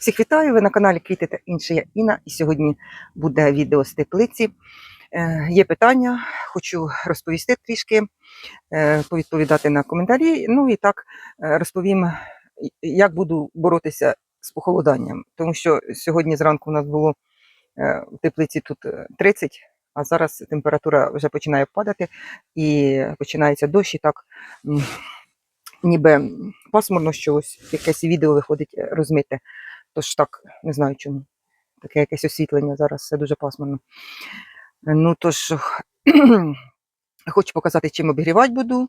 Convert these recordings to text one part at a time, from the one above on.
Всіх вітаю! Ви на каналі Квіти та інше я Інна. І сьогодні буде відео з теплиці. Е, є питання, хочу розповісти трішки, е, повідповідати на коментарі. Ну і так е, розповім, як буду боротися з похолоданням. Тому що сьогодні зранку у нас було е, в теплиці тут е, 30, а зараз температура вже починає падати і починається дощ, і так ніби пасмурно, що ось якесь відео виходить е, розмите. Тож так, не знаю чому. Таке якесь освітлення зараз, все дуже пасмурно. Ну тож хочу показати, чим обігрівати буду,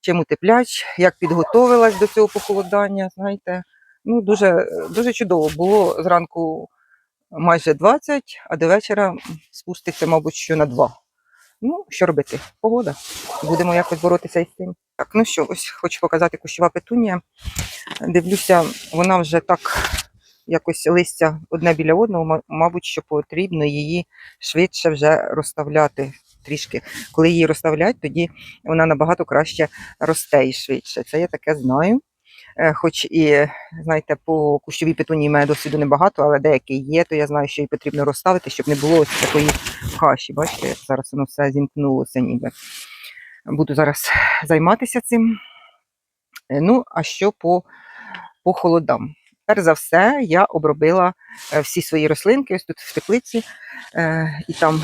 чим утепляч, як підготовилась до цього похолодання. Знаєте, ну дуже, дуже чудово. Було зранку майже 20, а до вечора спуститься, мабуть, що на 2. Ну, що робити? Погода. Будемо якось боротися із цим. Так, ну що, ось хочу показати кущова петунія. Дивлюся, вона вже так якось листя одне біля одного, мабуть, що потрібно її швидше вже розставляти трішки. Коли її розставлять, тоді вона набагато краще росте і швидше. Це я таке знаю. Е, Хоч і, знаєте, по кущовій петунії мене досвіду небагато, але деякі є, то я знаю, що її потрібно розставити, щоб не було ось такої каші. Бачите, як зараз воно все зімкнулося ніби. Буду зараз займатися цим. Е, Ну, а що по, по холодам? Перш за все, я обробила е, всі свої рослинки, тут в теплиці, е, і там,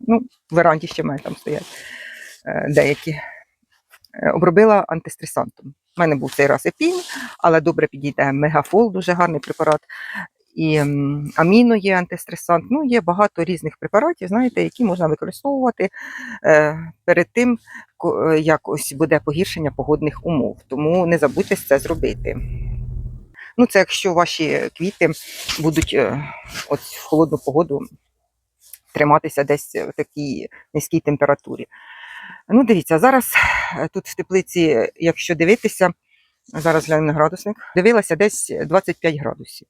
ну, в веранді ще в мене там стоять е, деякі. Обробила антистресантом. У мене був цей раз епін, але добре підійде мегафол, дуже гарний препарат. І аміно є антистресант. Ну, є багато різних препаратів, знаєте, які можна використовувати перед тим, як ось буде погіршення погодних умов. Тому не забудьте це зробити. Ну, це якщо ваші квіти будуть е, от в холодну погоду триматися десь в такій низькій температурі. Ну, дивіться, зараз е, тут в теплиці, якщо дивитися, зараз гляну на градусник, дивилася десь 25 градусів.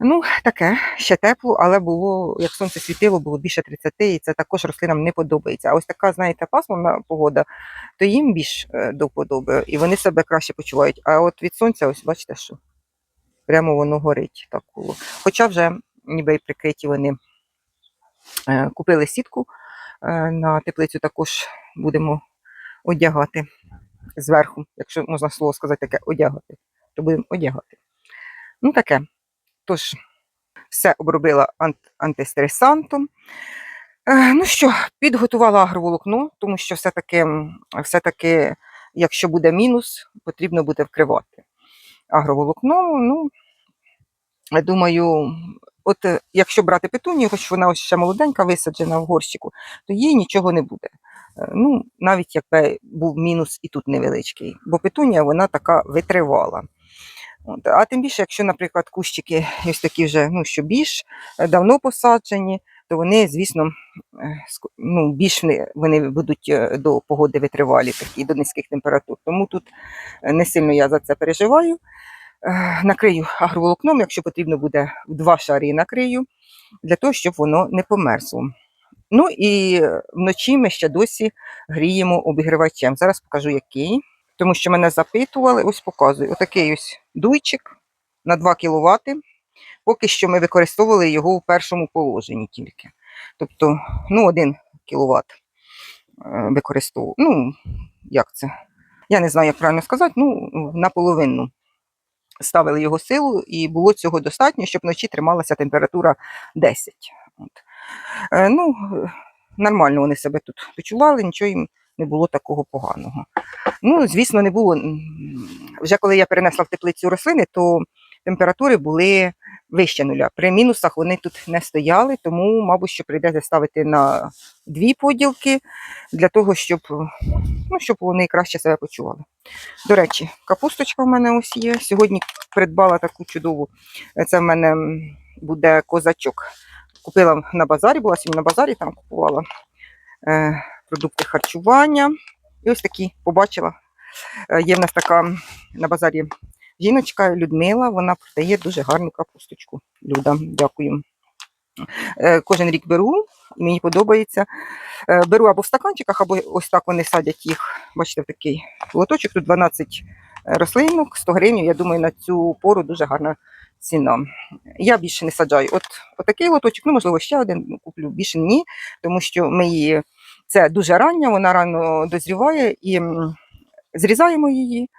Ну, таке, ще тепло, але було, як сонце світило, було більше 30, і це також рослинам не подобається. А ось така, знаєте, пасмурна погода, то їм більш е, до вподоби, і вони себе краще почувають. А от від сонця, ось бачите, що прямо воно горить так було. Хоча вже ніби і прикриті вони е, купили сітку е, на теплицю, також будемо одягати зверху, якщо можна слово сказати таке, одягати, то будемо одягати. Ну таке. Тож, все обробила ант- антистресантом. Е, Ну що, підготувала агроволокно, тому що все-таки, все-таки, якщо буде мінус, потрібно буде вкривати. Агроволокно, ну, я думаю, от е, якщо брати петунію, хоч вона ось ще молоденька, висаджена в горщику, то їй нічого не буде. Е, Ну, навіть якби був мінус і тут невеличкий, бо петунія вона така витривала. От. А тим більше, якщо, наприклад, кущики ось такі вже ну, що більш е, давно посаджені, то вони, звісно, е, ну, більш вони, будуть е, до погоди витривалі, такі, до низьких температур. Тому тут е, не сильно я за це переживаю. Накрию агроволокном, якщо потрібно буде два шари накрию, для того, щоб воно не померзло. Ну і вночі ми ще досі гріємо обігрівачем. Зараз покажу який тому що мене запитували, ось показую. Отакий ось дуйчик на 2 кВт. Поки що ми використовували його у першому положенні тільки. Тобто, ну, 1 кВт використовував. Ну, як це? Я не знаю, як правильно сказати, ну, наполовину ставили його силу, і було цього достатньо, щоб вночі трималася температура 10. От. Е, ну, е, нормально вони себе тут почували, нічого їм не було такого поганого. Ну, звісно, не було. Вже коли я перенесла в теплицю рослини, то температури були вище нуля. При мінусах вони тут не стояли, тому, мабуть, що прийдеться ставити на дві поділки для того, щоб, ну, щоб вони краще себе почували. До речі, капусточка в мене ось є. Сьогодні придбала таку чудову. Це в мене буде козачок. Купила на базарі, була сьогодні на базарі, там купувала е, продукти харчування. І ось такі побачила. Е, Є в нас така на базарі жіночка Людмила, вона продає дуже гарну капусточку. Люда, дякую. Е, Кожен рік беру, мені подобається. Е, Беру або в стаканчиках, або ось так вони садять їх. Бачите, в такий лоточок, тут 12 рослинок, 100 гривень, я думаю, на цю пору дуже гарна ціна. Я більше не саджаю. От отакий лоточок, ну можливо, ще один куплю, більше ні, тому що ми її це дуже рання, вона рано дозріває і зрізаємо її,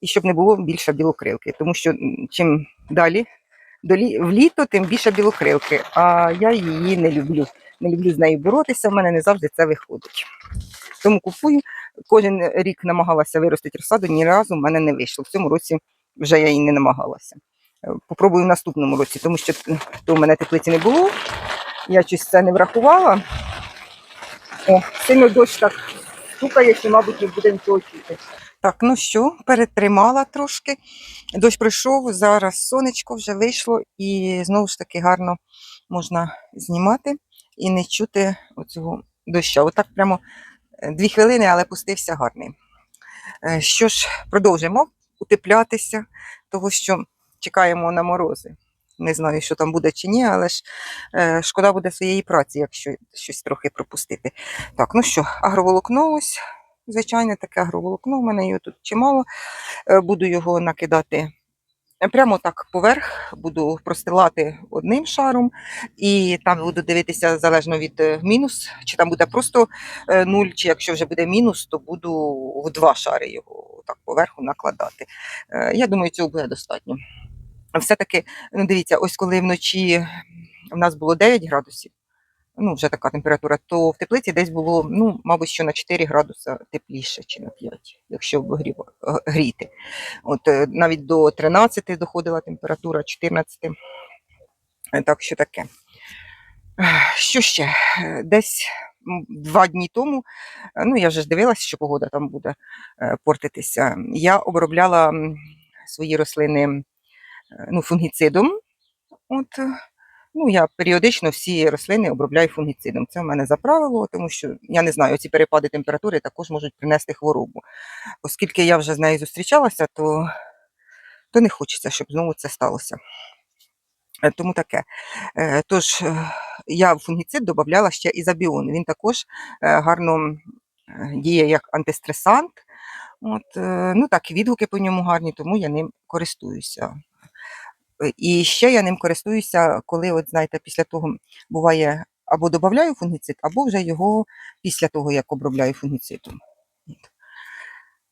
і щоб не було більше білокрилки. Тому що чим далі в літо, тим більше білокрилки. А я її не люблю. Не люблю з нею боротися, в мене не завжди це виходить. Тому купую. Кожен рік намагалася виростити розсаду, ні разу в мене не вийшло. В цьому році вже я її не намагалася. Е, Попробую в наступному році, тому що то в мене теплиці не було. Я щось це не врахувала. О, сильно дощ так стукає, що, мабуть, не буде нічого чути. Так, ну що, перетримала трошки. Дощ пройшов, зараз сонечко вже вийшло, і знову ж таки гарно можна знімати і не чути оцього доща. Отак прямо е, дві хвилини, але пустився гарний. Е, Що ж, продовжимо утеплятися, того що чекаємо на морози. Не знаю, що там буде чи ні, але ж е, шкода буде своєї праці, якщо щось трохи пропустити. Так, ну що, агроволокно ось, звичайне таке агроволокно, в мене його тут чимало. Е, буду його накидати прямо так поверх, буду простилати одним шаром, і там буду дивитися залежно від е, мінус, чи там буде просто е, нуль, чи якщо вже буде мінус, то буду в два шари його так поверху накладати. Я думаю, цього буде достатньо. Все-таки, ну дивіться, ось коли вночі в нас було 9 градусів, ну вже така температура, то в теплиці десь було, ну, мабуть, що на 4 градуса тепліше, чи на 5, якщо обогрів- гріти. От е, навіть до 13 доходила температура, 14. Е, Так що таке. Що ще? Е, Десь два дні тому, е, ну я вже ж дивилася, що погода там буде е, портитися. Я обробляла свої рослини е, ну, фунгіцидом. От, е, ну, я періодично всі рослини обробляю фунгіцидом. Це в мене за правило, тому що я не знаю, ці перепади температури також можуть принести хворобу. Оскільки я вже з нею зустрічалася, то, то не хочеться, щоб знову це сталося. Е, Тому таке. Е, Тож е, я в фунгіцид додавала ще ізобіон. Він також гарно діє як антистресант. От, ну так, відгуки по ньому гарні, тому я ним користуюся. Е, І ще я ним користуюся, коли, от знаєте, після того буває або додаю фунгіцид, або вже його після того, як обробляю фунгіцидом.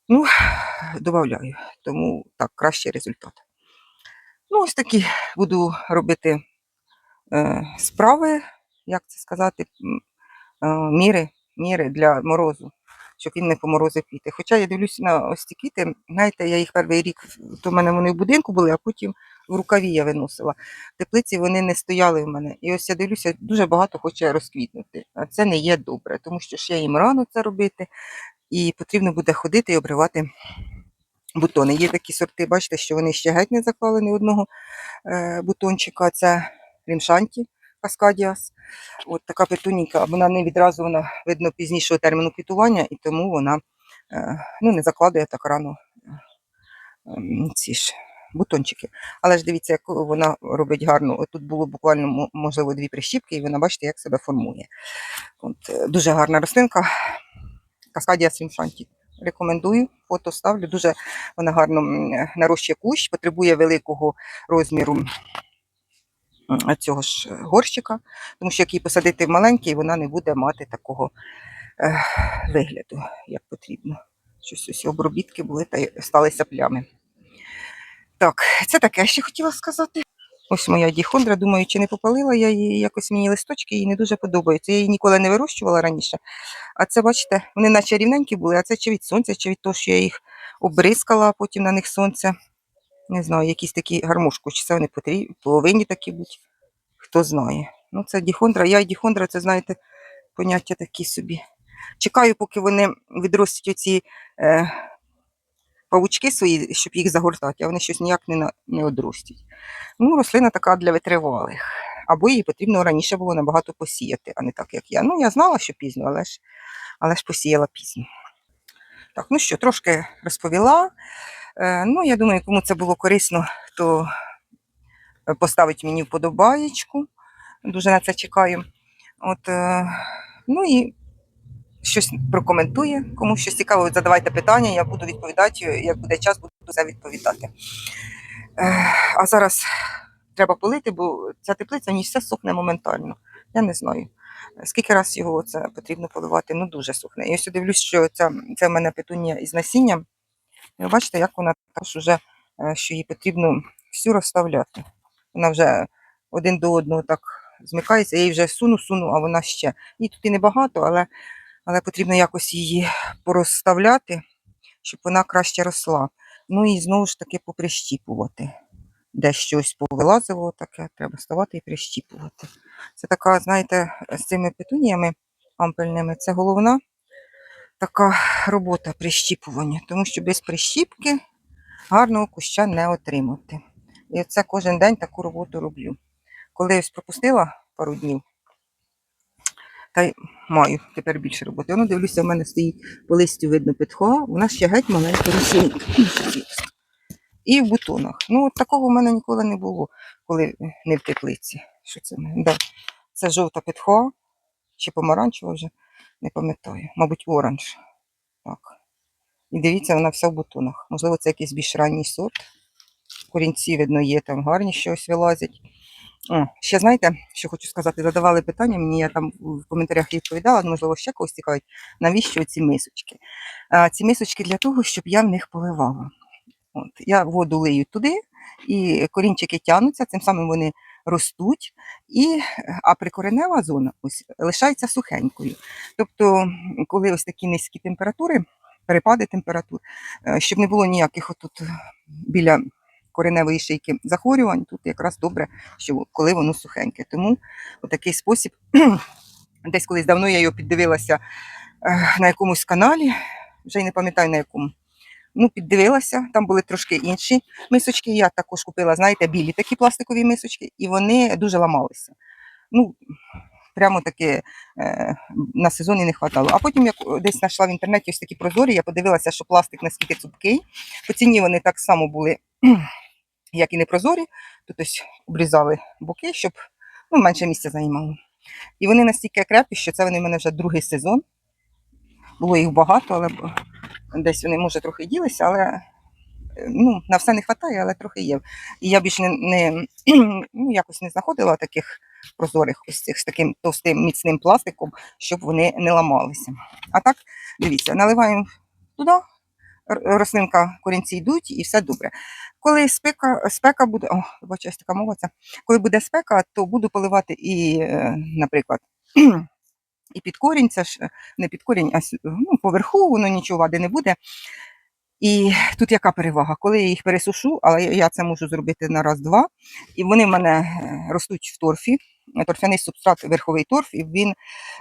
Ну, додаю, тому так, кращий результат. Ну, ось такі буду робити е, справи, як це сказати, е, міри, міри для морозу, щоб він не поморозив квіти. Хоча я дивлюся на ось ці квіти, знаєте, я їх перший рік, то в мене вони в будинку були, а потім в рукаві я виносила. Теплиці вони не стояли в мене. І ось я дивлюся, дуже багато хоче розквітнути. А це не є добре, тому що ще їм рано це робити, і потрібно буде ходити і обривати бутони. Є такі сорти, бачите, що вони ще геть не заклали ні одного е, бутончика. Це рімшанті Каскадіас. От така петуніка, вона не відразу вона видно пізнішого терміну квітування, і тому вона е, ну, не закладує так рано е, ці ж бутончики. Але ж дивіться, як вона робить гарно. Тут було буквально можливо дві прищіпки, і вона бачите, як себе формує. От, е, дуже гарна рослинка. Каскадіас рімшанті. Рекомендую, фото ставлю. Дуже вона гарно нарощує кущ, потребує великого розміру цього ж е, горщика, тому що як її посадити в маленький, вона не буде мати такого е, вигляду, як потрібно. Щось ось обробітки були та сталися плями. Так, це таке ще хотіла сказати. Ось моя діхондра, думаю, чи не попалила я її, якось мені листочки їй не дуже подобаються. Я її ніколи не вирощувала раніше. А це, бачите, вони наче рівненькі були, а це чи від сонця, чи від того, що я їх обрискала, а потім на них сонце. Не знаю, якісь такі гармошку, чи це вони потрібні, повинні такі бути. Хто знає. Ну, це діхондра. Я і діхондра, це, знаєте, поняття такі собі. Чекаю, поки вони відростуть оці е, павучки свої, щоб їх загортати, а вони щось ніяк не, не одростять. Ну, рослина така для витривалих. Або її потрібно раніше було набагато посіяти, а не так, як я. Ну, я знала, що пізно, але ж, але ж посіяла пізно. Так, ну що, трошки розповіла. Е, ну, я думаю, кому це було корисно, то е, поставить мені вподобаєчку. Дуже на це чекаю. От, е, ну і щось прокоментує. Кому щось цікаво, задавайте питання, я буду відповідати, як буде час. буду це відповідати. Е, а зараз треба полити, бо ця теплиця ні все сохне моментально. Я не знаю. Скільки раз його це потрібно поливати, ну дуже сухне. І ось я дивлюсь, що це, це в мене петунія із насінням. Ви бачите, як вона також уже, е, що їй потрібно всю розставляти. Вона вже один до одного так змикається, я її вже суну, суну, а вона ще. Їй тут і небагато, але, але потрібно якось її порозставляти, щоб вона краще росла. Ну і знову ж таки поприщіпувати. Де щось повилазило таке, треба ставати і прищіпувати. Це така, знаєте, з цими петуніями ампельними, це головна така робота прищіпування, тому що без прищіпки гарного куща не отримати. І це кожен день таку роботу роблю. Коли ось пропустила пару днів, та й маю тепер більше роботи. Воно дивлюся, в мене стоїть по листю видно петхо, вона ще геть маленька росінка. І в бутонах. Ну, от такого в мене ніколи не було, коли не в теплиці. Що це? Да. Це жовта петхо, чи помаранчева вже, не пам'ятаю. Мабуть, оранж. Так. І дивіться, вона вся в бутонах. Можливо, це якийсь більш ранній сорт. Корінці, видно, є там гарні щось вилазять. О, ще знаєте, що хочу сказати, задавали питання мені, я там в коментарях відповідала, ну, можливо, ще когось цікавить, навіщо ці мисочки? А, ці мисочки для того, щоб я в них поливала. От, я воду лию туди, і корінчики тягнуться, цим самим вони ростуть, і, а прикоренева зона ось, лишається сухенькою. Тобто, коли ось такі низькі температури, перепади температур, е, щоб не було ніяких отут біля кореневої шийки захворювань, тут якраз добре, що коли воно сухеньке. Тому такий спосіб, десь колись давно я його піддивилася е, на якомусь каналі, вже й не пам'ятаю на якому. Ну, піддивилася, там були трошки інші мисочки. Я також купила, знаєте, білі такі пластикові мисочки, і вони дуже ламалися. Ну, прямо таки е, на сезоні не хватало. А потім я десь знайшла в інтернеті ось такі прозорі, я подивилася, що пластик наскільки цупкий. По ціні вони так само були, як і непрозорі. Тут ось обрізали боки, щоб ну, менше місця займало. І вони настільки крепкі, що це вони в мене вже другий сезон. Було їх багато, але десь вони, може, трохи ділися, але ну, на все не вистачає, але трохи є. І я більш не, не ну, якось не знаходила таких прозорих ось цих з таким товстим міцним пластиком, щоб вони не ламалися. А так, дивіться, наливаємо туди, рослинка, корінці йдуть і все добре. Коли спека, спека буде, о, вибачаюсь, така мова це, коли буде спека, то буду поливати і, е, наприклад, і під корінь, це ж не під корінь, а ну, поверху, воно нічого води не буде. І тут яка перевага? Коли я їх пересушу, але я це можу зробити на раз-два, і вони в мене е, ростуть в торфі, торфяний субстрат, верховий торф, і він,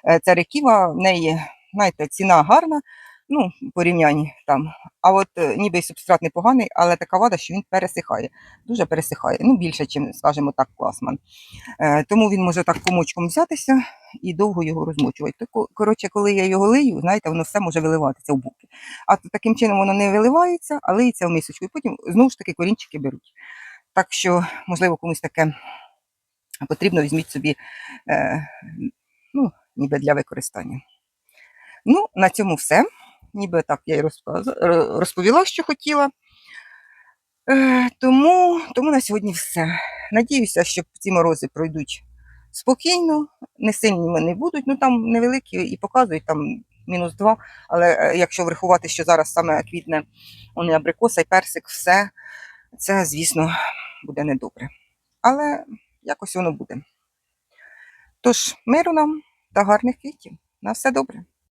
е, ця реківа, в неї, знаєте, ціна гарна, ну, порівнянні там. А от е, ніби субстрат непоганий, але така вада, що він пересихає, дуже пересихає, ну, більше, ніж, скажімо так, класман. Е, Тому він може так комочком взятися і довго його розмочувати. То, коротше, коли я його лию, знаєте, воно все може виливатися в боки. А то таким чином воно не виливається, а лиється в мисочку. І потім знову ж таки корінчики беруть. Так що, можливо, комусь таке потрібно, візьміть собі, е, ну, ніби для використання. Ну, на цьому все. Ніби так я й розповіла, що хотіла. Е, тому, тому на сьогодні все. Надіюся, що ці морози пройдуть спокійно, не сильні вони будуть, ну там невеликі і показують там мінус два. Але е, якщо врахувати, що зараз саме квітне вони абрикоса і персик, все це, звісно, буде недобре. Але якось воно буде. Тож, миру нам та гарних квітів. На все добре.